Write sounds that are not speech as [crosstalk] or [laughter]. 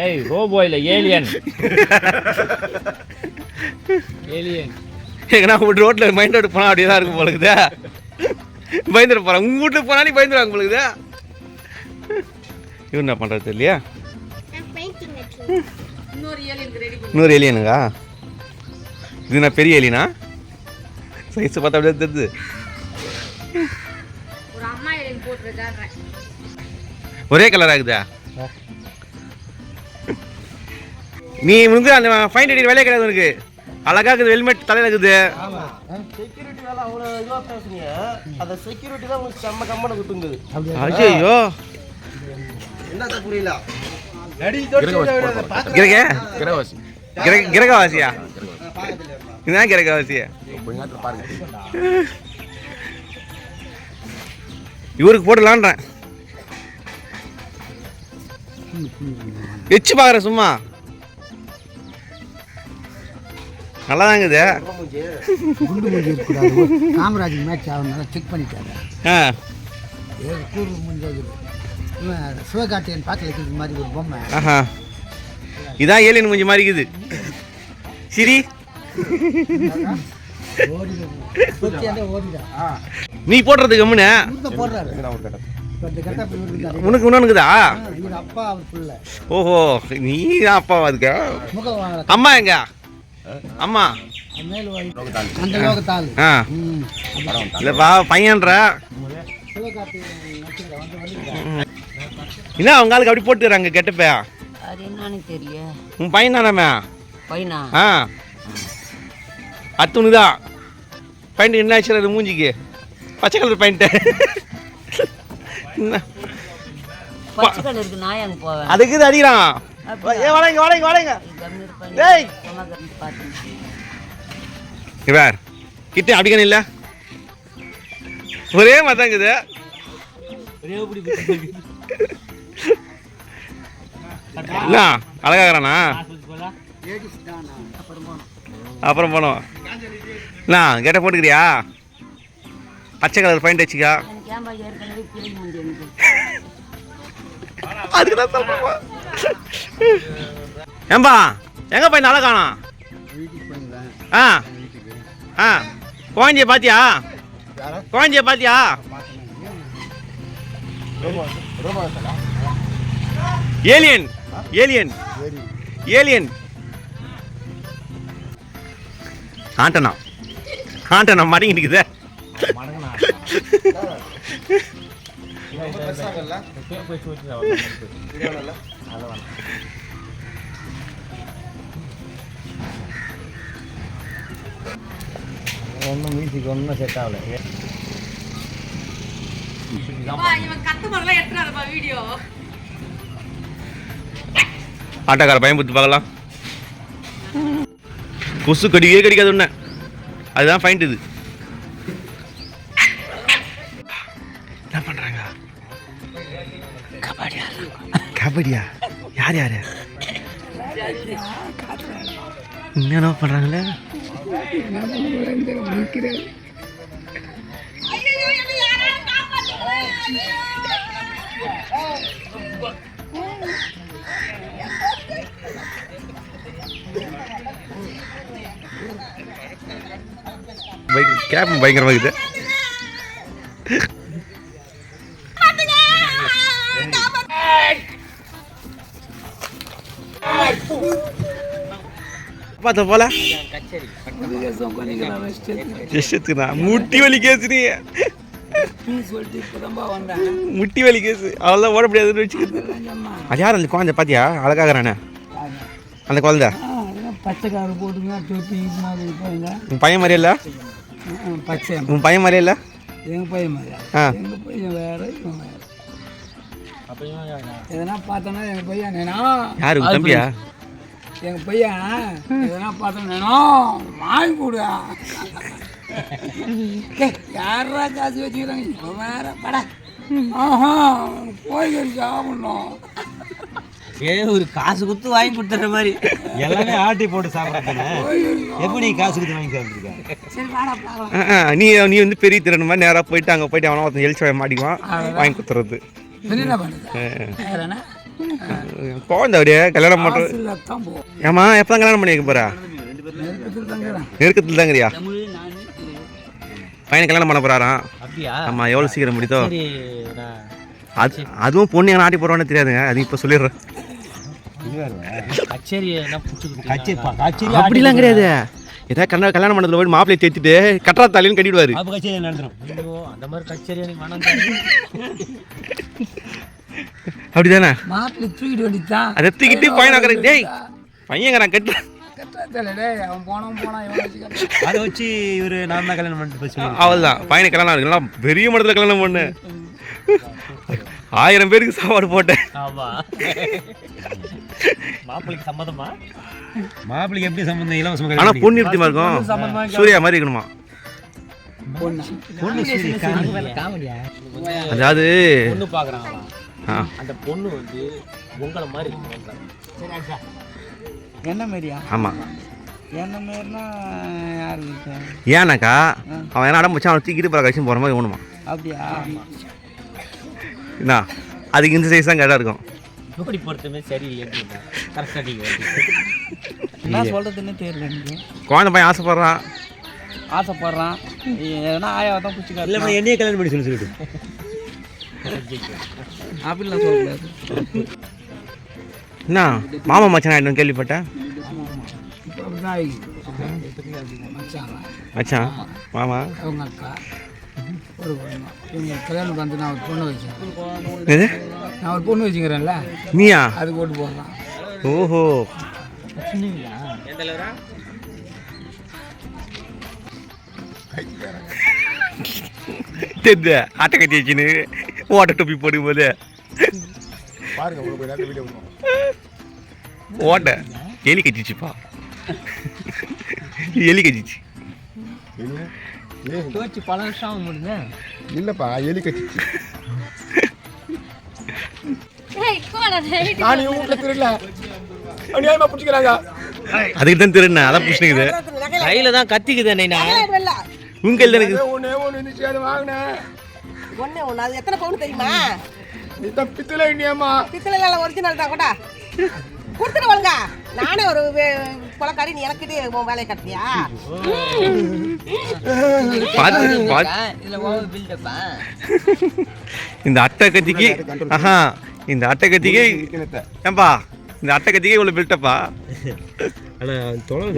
ஏய் ரோபோ இல்ல alien. [laughs] Alien. எங்கன்னா உங்க ரோட்ல மைண்ட் அவுட் போனா அப்படியே தான் இருக்கும் போலுக்குதா. பயந்துட போறான். உங்க வீட்டுக்கு போனா நீ பயந்துருவாங்க போலுக்குதா. இவன் என்ன பண்றது இல்லையா இன்னொரு ஏலியனுங்க இது நான் பெரிய ஏலியனா? சைஸ் பார்த்தா அப்படியே தெரியுது ஒரே கலர் ஆகுதா? நீ முழுங்க அந்த ஃபைன் அடிக்கிற வேலையே கிடையாது உனக்கு. அழகா இருக்குது ஹெல்மெட் தலையில இருக்குது. செக்யூரிட்டி வேலை அவ்வளோ இதுவாக பேசுனீங்க அந்த செக்யூரிட்டி தான் உங்களுக்கு செம்ம கம்மனை குத்துங்குது. ஐயோ என்னத்த புரியல? கிரக? கிரக கிரகவாசியா? இதுதான் கிரகவாசியா இவருக்கு போடலான்றேன். எச்சு பார்க்குறேன் சும்மா. நல்லா தாங்குது குண்டு மூஞ்சி இருக்கக்கூடாது காமராஜ் மேட்ச் ஆகணும்னால செக் பண்ணிட்டாங்க. ஆ. ஏழு கூறு மூஞ்சி சிவகார்த்தியன் பார்க்கல இருக்கிறது மாதிரி ஒரு பொம்மை. ஆஹா. இதான் ஏலியன் மூஞ்சி மாதிரி இருக்குது. சிரி. நீ போடுறது கம்முன்னு உனக்கு புள்ள. ஓஹோ நீ தான் அப்பாவா வாங்கல. அம்மா எங்க? அம்மா இல்லைப்பா பையன்ற. என்ன அவங்க ஆளுக்கு அப்படி போட்டுக்கிறாங்க கெட்டப்பையா அது என்னன்னு தெரியல. உன் பையன் தானே பையனா? ஆ. அத்துணு தான் பாயிண்ட் என்ன ஆச்சு அது மூஞ்சிக்கு? பச்சை கலர் பாயிண்ட்டு என்ன? அதுக்கு அடிக்கிறான். ஏ வளைங்க வளைங்க வளைங்க டேய் இவர் கிட்ட அடிக்கணும் இல்லை? ஒரே மாதாங்குது. என்ன? அழகாகிறானா? அப்புறம் போனோம். என்ன கேட்ட போட்டுக்கிறியா? பச்சை கலர் பாயிண்ட் வச்சுக்கா. அதுக்கு தான் சொல்றேன் [laughs] ஏம்பா எங்க போய் நல்லா காணும் ஆ ஆ. குழந்தைய பாத்தியா? குழந்தைய பாத்தியா? Alien alien alien. Antenna antenna மடங்கி ஒன்றும் மியூசிக் ஒன்றும் செட் ஆகல ஆட்டோக்கார பையன் புத்து பார்க்கலாம் கொசு கடிக்கவே கடிக்காது ஒன்று அதுதான் ஃபைண்ட் இது கபடியா? கபடியா யார்? யார் என்ன பண்ணுறாங்களே பைக் கேப் பயங்கரமாக இருக்குது. பார்த்த போல? ஜஸ்ட்டுனா முட்டி வலி கேஸ் நீ. முட்டி வலி கேஸ். அவ்வளோதான் ஓட முடியாதுன்னு வச்சுக்கிறது அது யார் அந்த குழந்தை பாத்தியா? அழகாகிறானே அந்த குழந்தை? போட்டுங்க தொப்பி உன் பையன் மாதிரி இல்லை? பச்சை உன் பையன் மாதிரி இல்லை? எங்க பையன் மாதிரி ஆ. எங்க பையன் வேற இவன் வேற எதனா பார்த்தோன்னா எங்க பையன் நேனா யாரு உன் தம்பியா? எங்க பையன் எதனா பார்த்தோன்னா வாங்கி கொடு யாரா காசு வச்சுக்கிறாங்க? இப்போ வேற பட ஆஹா போய் சாப்பிடணும். ஏ ஒரு காசு கொடுத்து வாங்கி கொடுத்துற மாதிரி. எல்லாமே ஆட்டி போட்டு சாப்பிட்றதுன்னு எப்படி காசு கொடுத்து வாங்கி சாப்பிட்ருக்க சரி வாடா பார்க்கலாம். ஆ, ஆ, நீ நீ வந்து பெரிய திறன் மாதிரி நேராக போயிட்டு அங்கே போயிட்டு அவனை ஒருத்தன் எழுச்சி வாங்கி மாட்டிக்குவான் வாங்கி கொடுத்துறது குழந்தை அப்படியே கல்யாணம் பண்ணுற காசு இல்லாதான் போ. ஏமா எப்போ கல்யாணம் பண்ணி வைக்க போறா? நெருக்கத்தில் தாங்கிறியா பையனை கல்யாணம் பண்ண போறாராம் அப்படியா? ஆமா எவ்வளோ சீக்கிரம் முடித்தோ அது அதுவும் பொண்ணு எங்கே நாட்டி போடுவானே தெரியாதுங்க. அது இப்போ சொல்லிடுறேன். அப்படிலாம் கிடையாது. ஏதாவது கல்யாணம் கல்யாணம் பண்ணதுல போய் மாப்பிள்ளையை தேத்திட்டு கட்டுறா தாலின்னு கட்டிடுவாரு. அந்த மாதிரி கச்சேரி அப்படிதானே? மாப்பிள்ளை தூக்கிட்டு வேண்டித்தான் அதை தூக்கிட்டு பையன் டேய் பையங்க நான் கட்டுறேன். அதை வச்சு இவர் நான் தான் கல்யாணம் பண்ணிட்டு அவள் தான் பையனை கல்யாணம் இருக்கலாம் பெரிய மடத்தில் கல்யாணம் பண்ணு. ஆயிரம் பேருக்கு சாப்பாடு போட்டேன். ஆமா. மாப்பிள்ளைக்கு சம்மதமா? எப்படி சம்மந்தம்? ஆனா பொண்ணு எப்படிமா இருக்கும்? சூர்யா மாதிரி இருக்கணுமா? பொண்ணு? அதாவது பொண்ணு ஆ, அந்த பொண்ணு வந்து உங்களை மாதிரி. என்ன மாதிரியா ஆமா. என்ன மாதிரினா யாரு கிட்ட ஏன்னாக்கா அவன் என்ன அடம் வச்சு அவனை தூக்கிட்டு பிறகு கழிச்சு போகிற மாதிரி வேணுமா அப்படியா? என்ன? அதுக்கு இந்த சைஸ் தான் கரெக்டாக இருக்கும். எப்படி பொறுத்தமே சரியில்லைன்னு கரெக்டாக நீங்கள் என்ன சொல்றதுன்னு தெரியல எனக்கு. குழந்தை பையன் ஆசைப்படுறான். ஆசைப்படுறான். எதனா ஆயாவை தான் பிடிச்சி இல்லை என்னையே கல்யாணம் பண்ணி சொல்லி சொல்லிட்டு. ஆப்பிள்லாம் சொல்லக்கூடாது. என்ன? மாமா மச்சான் ஆகிடும் கேள்விப்பட்டேன் மச்சான்? மாமா? அவங்க அக்கா ஒரு பொண்ணு இவங்க கல்யாணம் வந்து நான் ஒரு பொண்ணு வச்சேன் நான் ஒரு பொண்ணு வச்சுக்கிறேன்ல நீயா? அதுக்கு ஓட்டு போடுறான் ஓஹோ. தெரிந்த ஆட்டை கட்டி வச்சுன்னு ஓட்ட டொப்பி போடும்போது ஓட்ட எலி கட்டிச்சுப்பா எலி கட்டிச்சு தோச்சு பல வருஷம் ஆகும் முடியுங்க இல்லப்பா எலி டேய் நான் இவங்க வீட்டுல திருடல. அநியாயமா பிடிச்சிக்கிறாங்க. அதுக்கு தான் திருண்ண அதான் புஷ்ணிக்குது கையில தான் கத்திக்குது நைனா. உங்க கையில் எனக்கு ஒன்னே ஒன்று இருந்துச்சு அதை வாங்கினேன் ஒண்ணே ஒண்ணு. அது எத்தனை பவுன் தெரியுமா? இதான் பித்தளை இல்லையாம்மா பித்தளை ஒரிஜினல் தான் கூட கொடுத்துட்டு வாங்க நானே ஒரு கொலக்காரி நீ எனக்கிட்டே உன் வேலையை பில்டப்பா இந்த அட்டை கத்திக்கு ஆஹா இந்த அட்டை கத்திக்கு ஏன்பா இந்த அட்டை கத்திக்கு இவ்வளோ பில்டப்பா ஆனால் தொலை